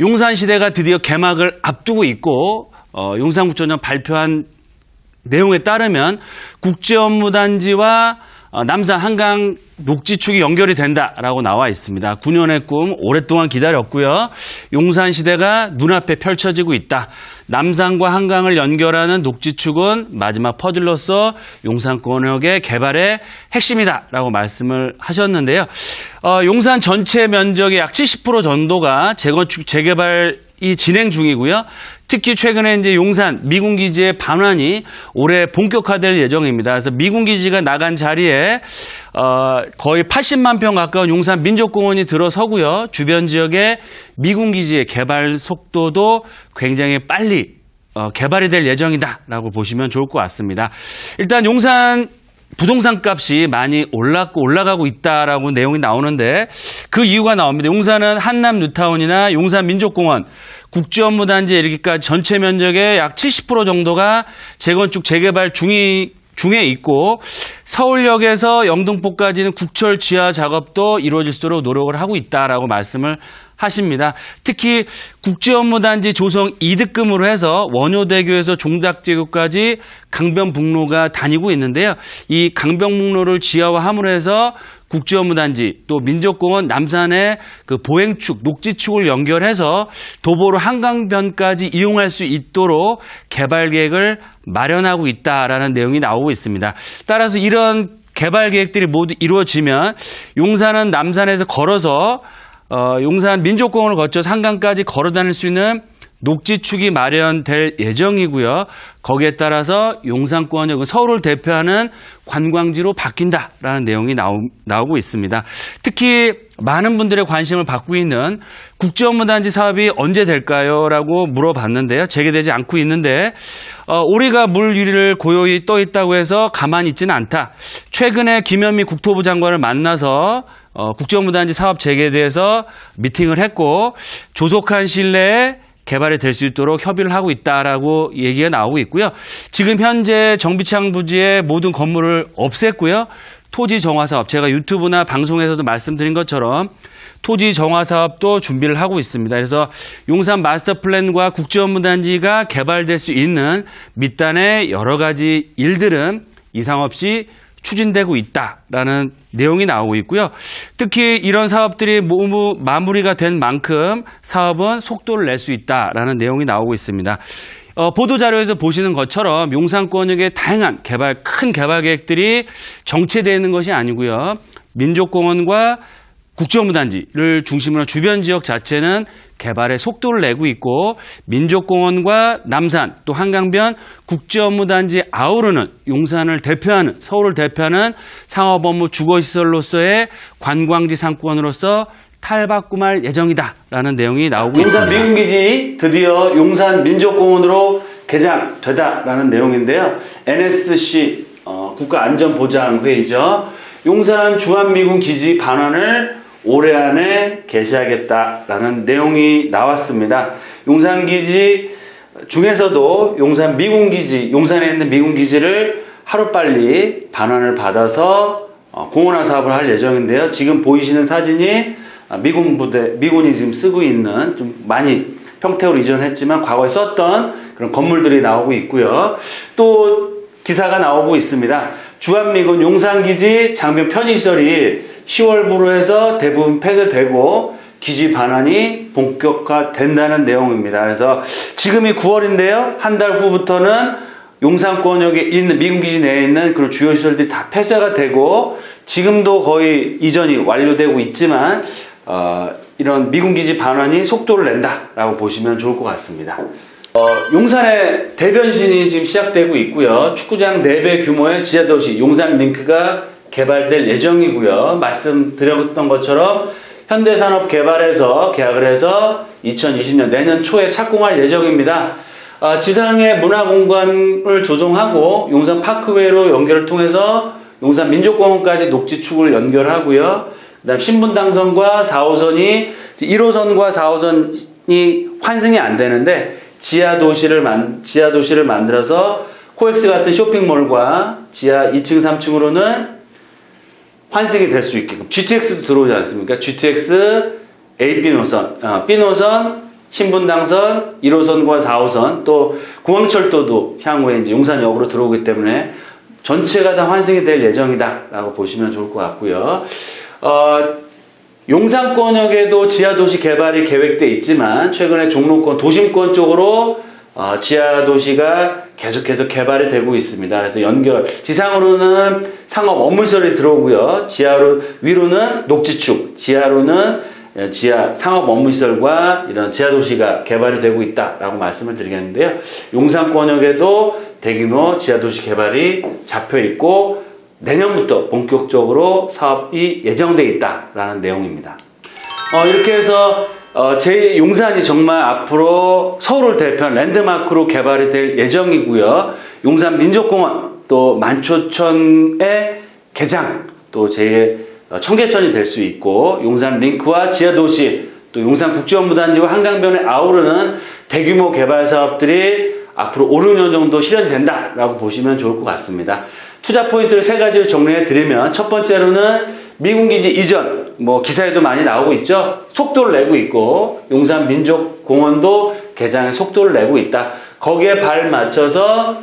용산 시대가 드디어 개막을 앞두고 있고 어, 용산구청장 발표한 내용에 따르면 국제업무단지와 어, 남산 한강 녹지축이 연결이 된다라고 나와 있습니다. 9년의 꿈 오랫동안 기다렸고요. 용산 시대가 눈앞에 펼쳐지고 있다. 남산과 한강을 연결하는 녹지축은 마지막 퍼즐로서 용산권역의 개발의 핵심이다라고 말씀을 하셨는데요. 어, 용산 전체 면적의 약 70% 정도가 재건축 재개발 이 진행 중이고요. 특히 최근에 이제 용산 미군 기지의 반환이 올해 본격화될 예정입니다. 그래서 미군 기지가 나간 자리에 어, 거의 80만 평 가까운 용산 민족공원이 들어서고요. 주변 지역의 미군 기지의 개발 속도도 굉장히 빨리 어, 개발이 될 예정이다라고 보시면 좋을 것 같습니다. 일단 용산 부동산 값이 많이 올랐고 올라가고 있다라고 내용이 나오는데 그 이유가 나옵니다. 용산은 한남 뉴타운이나 용산 민족공원 국제 업무단지에 이르기까지 전체 면적의 약 70% 정도가 재건축 재개발 중이 중에 있고 서울역에서 영등포까지는 국철 지하 작업도 이루어질 수 있도록 노력을 하고 있다라고 말씀을 하십니다. 특히 국제업무단지 조성 이득금으로 해서 원효대교에서 종닥제교까지 강변북로가 다니고 있는데요. 이 강변북로를 지하화함으로 해서 국제업무단지 또 민족공원 남산의 그 보행축 녹지축을 연결해서 도보로 한강변까지 이용할 수 있도록 개발 계획을 마련하고 있다라는 내용이 나오고 있습니다. 따라서 이런 개발 계획들이 모두 이루어지면 용산은 남산에서 걸어서 어, 용산 민족공원을 거쳐 한강까지 걸어 다닐 수 있는 녹지축이 마련될 예정이고요. 거기에 따라서 용산권역은 서울을 대표하는 관광지로 바뀐다라는 내용이 나오, 나오고 있습니다. 특히 많은 분들의 관심을 받고 있는 국제업무단지 사업이 언제 될까요? 라고 물어봤는데요. 재개되지 않고 있는데 어, 우리가 물 위를 고요히 떠 있다고 해서 가만히 있지는 않다. 최근에 김현미 국토부 장관을 만나서 어, 국제업무단지 사업 재개에 대해서 미팅을 했고 조속한 시일 내에 개발이 될 수 있도록 협의를 하고 있다라고 얘기가 나오고 있고요. 지금 현재 정비창 부지의 모든 건물을 없앴고요. 토지 정화 사업 제가 유튜브나 방송에서도 말씀드린 것처럼 토지 정화 사업도 준비를 하고 있습니다. 그래서 용산 마스터 플랜과 국제업무단지가 개발될 수 있는 밑단의 여러 가지 일들은 이상 없이 추진되고 있다라는 내용이 나오고 있고요. 특히 이런 사업들이 모두 마무리가 된 만큼 사업은 속도를 낼 수 있다라는 내용이 나오고 있습니다. 어, 보도자료에서 보시는 것처럼 용산권역의 다양한 개발, 큰 개발 계획들이 정체되어 있는 것이 아니고요. 민족공원과 국제업무단지를 중심으로 주변 지역 자체는 개발에 속도를 내고 있고 민족공원과 남산 또 한강변 국제업무단지 아우르는 용산을 대표하는 서울을 대표하는 상업업무 주거시설로서의 관광지 상권으로서 탈바꿈할 예정이다라는 내용이 나오고 있습니다. 용산 미군기지 드디어 용산 민족공원으로 개장되다라는 내용인데요. NSC 어, 국가안전보장회의죠. 용산 주한미군 기지 반환을 올해 안에 개시하겠다라는 내용이 나왔습니다. 용산 기지 중에서도 용산 미군 기지, 용산에 있는 미군 기지를 하루빨리 반환을 받아서 어, 공원화 사업을 할 예정인데요. 지금 보이시는 사진이 미군 부대, 미군이 지금 쓰고 있는 좀 많이 평택으로 이전했지만 과거에 썼던 그런 건물들이 나오고 있고요. 또 기사가 나오고 있습니다. 주한미군 용산기지 장병 편의시설이 10월부로 해서 대부분 폐쇄되고 기지 반환이 본격화된다는 내용입니다. 그래서 지금이 9월인데요. 한 달 후부터는 용산권역에 있는 미군 기지 내에 있는 그런 주요 시설들이 다 폐쇄가 되고 지금도 거의 이전이 완료되고 있지만 어, 이런 미군 기지 반환이 속도를 낸다라고 보시면 좋을 것 같습니다. 어, 용산의 대변신이 지금 시작되고 있고요. 축구장 4배 규모의 지하도시 용산 링크가 개발될 예정이고요. 말씀드렸던 것처럼 현대산업개발에서 계약을 해서 2020년 내년 초에 착공할 예정입니다. 어, 지상의 문화공간을 조성하고 용산 파크웨이로 연결을 통해서 용산 민족공원까지 녹지축을 연결하고요. 그다음 신분당선과 4호선이 1호선과 4호선이 환승이 안 되는데 지하 도시를 만 지하 도시를 만들어서 코엑스 같은 쇼핑몰과 지하 2층 3층으로는 환승이 될 수 있게끔 GTX도 들어오지 않습니까? GTX A B 노선, 어, B 노선 신분당선, 1호선과 4호선, 또 공항철도도 향후에 이제 용산역으로 들어오기 때문에 전체가 다 환승이 될 예정이다라고 보시면 좋을 것 같고요. 어, 용산권역에도 지하도시 개발이 계획돼 있지만 최근에 종로권 도심권 쪽으로 어, 지하 도시가 계속해서 개발이 되고 있습니다. 그래서 연결 지상으로는 상업 업무시설이 들어오고요. 지하로 위로는 녹지축, 지하로는 예, 지하 상업 업무시설과 이런 지하 도시가 개발이 되고 있다라고 말씀을 드리겠는데요. 용산권역에도 대규모 지하 도시 개발이 잡혀 있고 내년부터 본격적으로 사업이 예정돼 있다라는 내용입니다. 어, 이렇게 해서 어, 제 용산이 정말 앞으로 서울을 대표한 랜드마크로 개발이 될 예정이고요. 용산 민족공원 또 만초천의 개장 또 제 청계천이 될 수 있고 용산 링크와 지하도시 또 용산 국제업무단지와 한강변에 아우르는 대규모 개발 사업들이 앞으로 5, 6년 정도 실현이 된다라고 보시면 좋을 것 같습니다. 투자 포인트를 세 가지로 정리해 드리면 첫 번째로는 미군 기지 이전 뭐 기사에도 많이 나오고 있죠. 속도를 내고 있고 용산 민족공원도 개장에 속도를 내고 있다. 거기에 발 맞춰서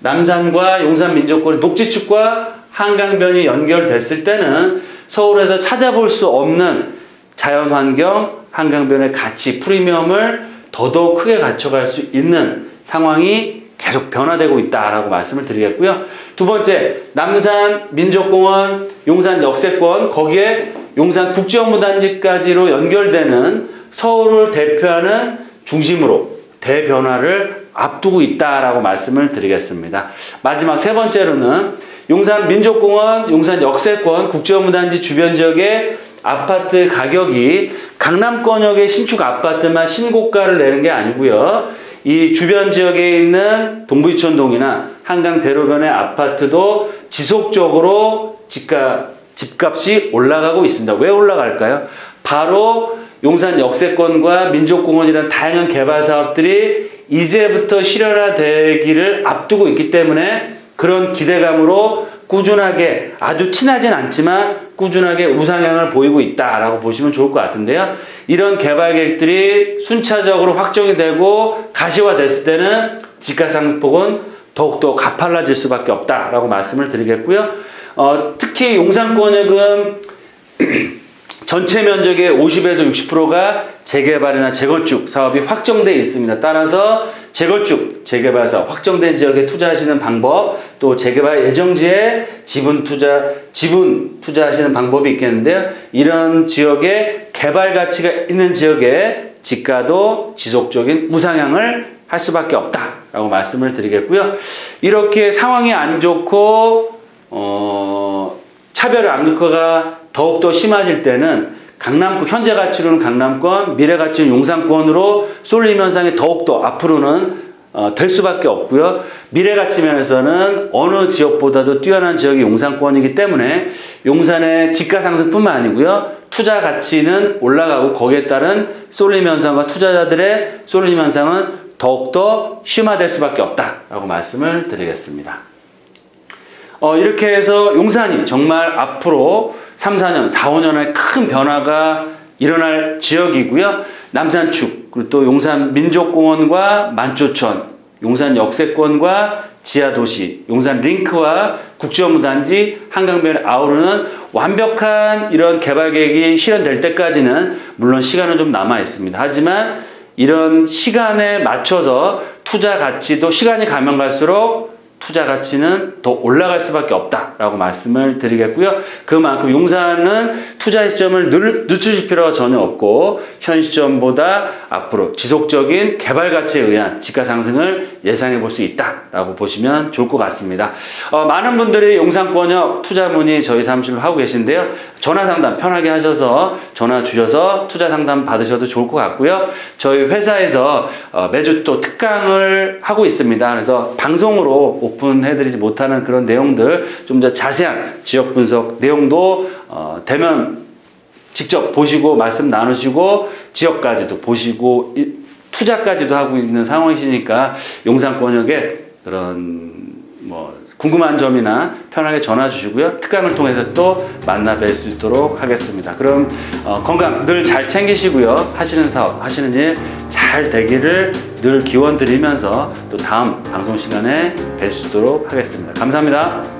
남산과 용산 민족공원 녹지축과 한강변이 연결됐을 때는 서울에서 찾아볼 수 없는 자연환경 한강변의 가치 프리미엄을 더더욱 크게 갖춰갈 수 있는 상황이 계속 변화되고 있다라고 말씀을 드리겠고요. 두 번째, 남산 민족공원, 용산 역세권, 거기에 용산 국제업무단지까지로 연결되는 서울을 대표하는 중심으로 대변화를 앞두고 있다라고 말씀을 드리겠습니다. 마지막 세 번째로는 용산 민족공원, 용산 역세권, 국제업무단지 주변 지역의 아파트 가격이 강남권역의 신축 아파트만 신고가를 내는 게 아니고요. 이 주변 지역에 있는 동부이촌동이나 한강 대로변의 아파트도 지속적으로 집값, 집값이 올라가고 있습니다. 왜 올라갈까요? 바로 용산 역세권과 민족공원이라는 다양한 개발 사업들이 이제부터 실현화되기를 앞두고 있기 때문에 그런 기대감으로 꾸준하게 아주 티나진 않지만 꾸준하게 우상향을 보이고 있다라고 보시면 좋을 것 같은데요. 이런 개발 계획들이 순차적으로 확정이 되고 가시화됐을 때는 집가 상승폭은 더욱더 가팔라질 수밖에 없다라고 말씀을 드리겠고요. 어, 특히 용산권역은 전체 면적의 50에서 60%가 재개발이나 재건축 사업이 확정되어 있습니다. 따라서 재건축, 재개발 사업, 확정된 지역에 투자하시는 방법, 또 재개발 예정지에 지분 투자, 지분 투자하시는 방법이 있겠는데요. 이런 지역에 개발 가치가 있는 지역에 지가도 지속적인 우상향을 할 수밖에 없다라고 말씀을 드리겠고요. 이렇게 상황이 안 좋고 어, 차별 암흑화가 더욱더 심해질 때는 강남권, 현재 가치로는 강남권, 미래 가치는 용산권으로 쏠림 현상이 더욱더 앞으로는 어, 될 수밖에 없고요. 미래 가치 면에서는 어느 지역보다도 뛰어난 지역이 용산권이기 때문에 용산의 지가 상승뿐만 아니고요. 투자 가치는 올라가고 거기에 따른 쏠림 현상과 투자자들의 쏠림 현상은 더욱더 심화될 수밖에 없다라고 말씀을 드리겠습니다. 어, 이렇게 해서 용산이 정말 앞으로 3, 4년, 4, 5년의 큰 변화가 일어날 지역이고요. 남산축, 그리고 또 용산 민족공원과 만초천, 용산 역세권과 지하도시, 용산 링크와 국제업무단지, 한강변에 아우르는 완벽한 이런 개발 계획이 실현될 때까지는 물론 시간은 좀 남아 있습니다. 하지만 이런 시간에 맞춰서 투자 가치도 시간이 가면 갈수록 투자 가치는 더 올라갈 수밖에 없다라고 말씀을 드리겠고요. 그만큼 용산은 투자 시점을 늦추실 필요가 전혀 없고 현 시점보다 앞으로 지속적인 개발 가치에 의한 지가 상승을 예상해 볼 수 있다라고 보시면 좋을 것 같습니다. 어, 많은 분들이 용산권역 투자 문의 저희 사무실로 하고 계신데요. 전화 상담 편하게 하셔서 전화 주셔서 투자 상담 받으셔도 좋을 것 같고요. 저희 회사에서 어, 매주 또 특강을 하고 있습니다. 그래서 방송으로 오픈해드리지 못하는 그런 내용들 좀 더 자세한 지역 분석 내용도 어, 되면 직접 보시고 말씀 나누시고 지역까지도 보시고 투자까지도 하고 있는 상황이시니까 용산권역에 그런 뭐 궁금한 점이나 편하게 전화 주시고요. 특강을 통해서 또 만나 뵐 수 있도록 하겠습니다. 그럼 어, 건강 늘 잘 챙기시고요. 하시는 사업, 하시는 일 잘 되기를 늘 기원 드리면서 또 다음 방송 시간에 뵐 수 있도록 하겠습니다. 감사합니다.